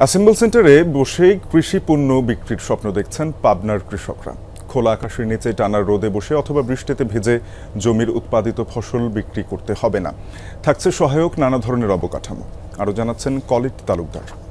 Assemble সেন্টারে বসেই কৃষি পণ্য বিক্রির স্বপ্ন দেখছেন পাবনার কৃষকরা। খোলা আকাশের নিচে টানা রোদে বসে অথবা বৃষ্টিতে ভেজে জমির উৎপাদিত ফসল বিক্রি করতে হবে না। থাকছে সহায়ক নানা ধরনের অবকাঠামো। আরও জানাচ্ছেন কলিট তালুকদার।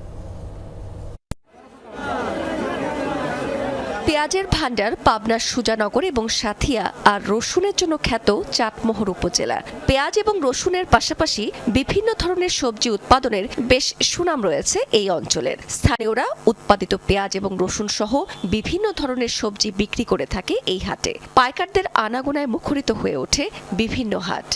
পেঁয়াজের ভাণ্ডার পাবনার সুজানগর এবং সাথিয়া আর রসুনের জন্য খ্যাত চাটমোহর উপজেলা। পেঁয়াজ এবং রসুনের পাশাপাশি বিভিন্ন ধরনের সবজি উৎপাদনের বেশ সুনাম রয়েছে এই অঞ্চলের। স্থানীয়রা উৎপাদিত পেঁয়াজ এবং রসুন সহ বিভিন্ন ধরনের সবজি বিক্রি করে থাকে এই হাটে। পাইকারদের আনাগোনায় মুখরিত হয়ে ওঠে বিভিন্ন হাট।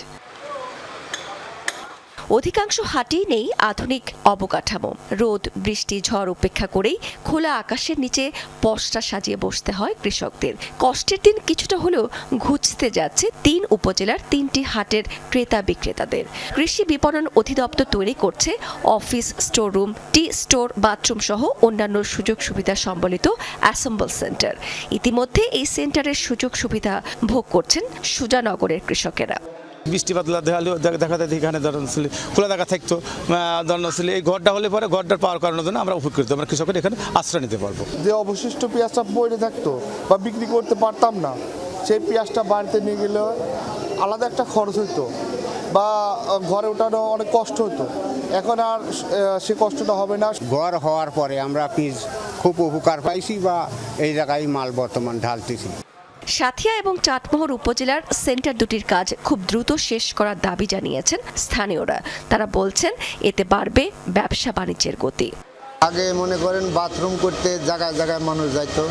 অধিকাংশ হাটেই নেই আধুনিক অবকাঠামো। রোদ, বৃষ্টি, ঝড় উপেক্ষা করেই খোলা আকাশের নিচে পশরা সাজিয়ে বসতে হয় কৃষকদের। কষ্টের দিন কিছুটা হলেও ঘুচতে যাচ্ছে তিন উপজেলার তিনটি হাটের ক্রেতা বিক্রেতাদের। কৃষি বিপণন অধিদপ্তর তৈরি করছে office, storeroom, tea store, bathroom সহ অন্যান্য সুযোগ সুবিধা সম্বলিত অ্যাসেম্বল সেন্টার। ইতিমধ্যে এই সেন্টারের সুযোগ সুবিধা ভোগ করছেন সুজানগরের কৃষকেরা। বৃষ্টি বাদলা দেখালে দেখা যায় এখানে ধরেন খোলা দেখা থাকতো। আহ, ধরেন এই ঘরটা হলে পরে ঘরটার পাওয়ার কারণের জন্য আমরা উপকৃত। আমরা কৃষকের এখানে আশ্রয় নিতে পারব। যে অবশিষ্ট পেঁয়াজটা পড়ে থাকতো বা বিক্রি করতে পারতাম না সেই পেঁয়াজটা বাড়িতে নিয়ে গেলে আলাদা একটা খরচ হতো বা ঘরে ওঠানো অনেক কষ্ট হতো। এখন আর সে কষ্টটা হবে না। ঘর হওয়ার পরে আমরা পিস খুব উপকার পাইছি বা এই জায়গায় মাল বর্তমান ঢালতেছি? সাথিয়া এবং চাটমোহর উপজেলার সেন্টার দুটির কাজ খুব দ্রুত শেষ করার দাবি জানিয়েছেন স্থানীয়রা। তারা বলছেন এতে বাড়বে ব্যবসা বাণিজ্যের গতি। আগে মনে করেন বাথরুম করতে জায়গায় জায়গায় মানুষ যাইতো।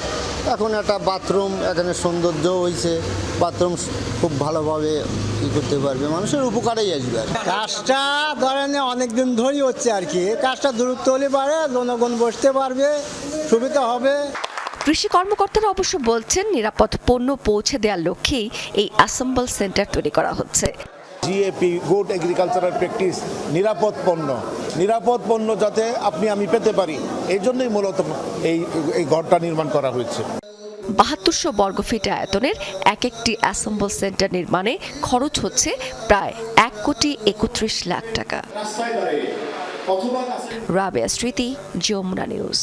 এখন একটা বাথরুম এখানে সৌন্দর্য হয়েছে বাথরুম খুব ভালোভাবে ই করতে পারবে। মানুষের উপকারেই আসবে আর। কাজটা ধরেন অনেক দিন ধরেই হচ্ছে আর কি। কাজটা দূরত্ব হলে পারে জনগণ বসতে পারবে সুবিধা হবে। কৃষি কর্মকর্তারা অবশ্য বলছেন নিরাপদ পণ্য পৌঁছে দেওয়ার লক্ষ্যেই এই অ্যাসেম্বল সেন্টার তৈরি করা হচ্ছে। জিএপি গুড এগ্রিকালচারাল প্র্যাকটিস নিরাপদ পণ্য। নিরাপদ পণ্য যাতে আপনি আমি পেতে পারি। এই জন্যই মূলত এই এই ঘরটা নির্মাণ করা হয়েছে। বাহাত্তরশো বর্গফিট আয়তনের এক একটি অ্যাসেম্বল সেন্টার নির্মাণে খরচ হচ্ছে প্রায় এক কোটি একত্রিশ লাখ টাকা। রাবেয়া স্মৃতি যমুনা নিউজ।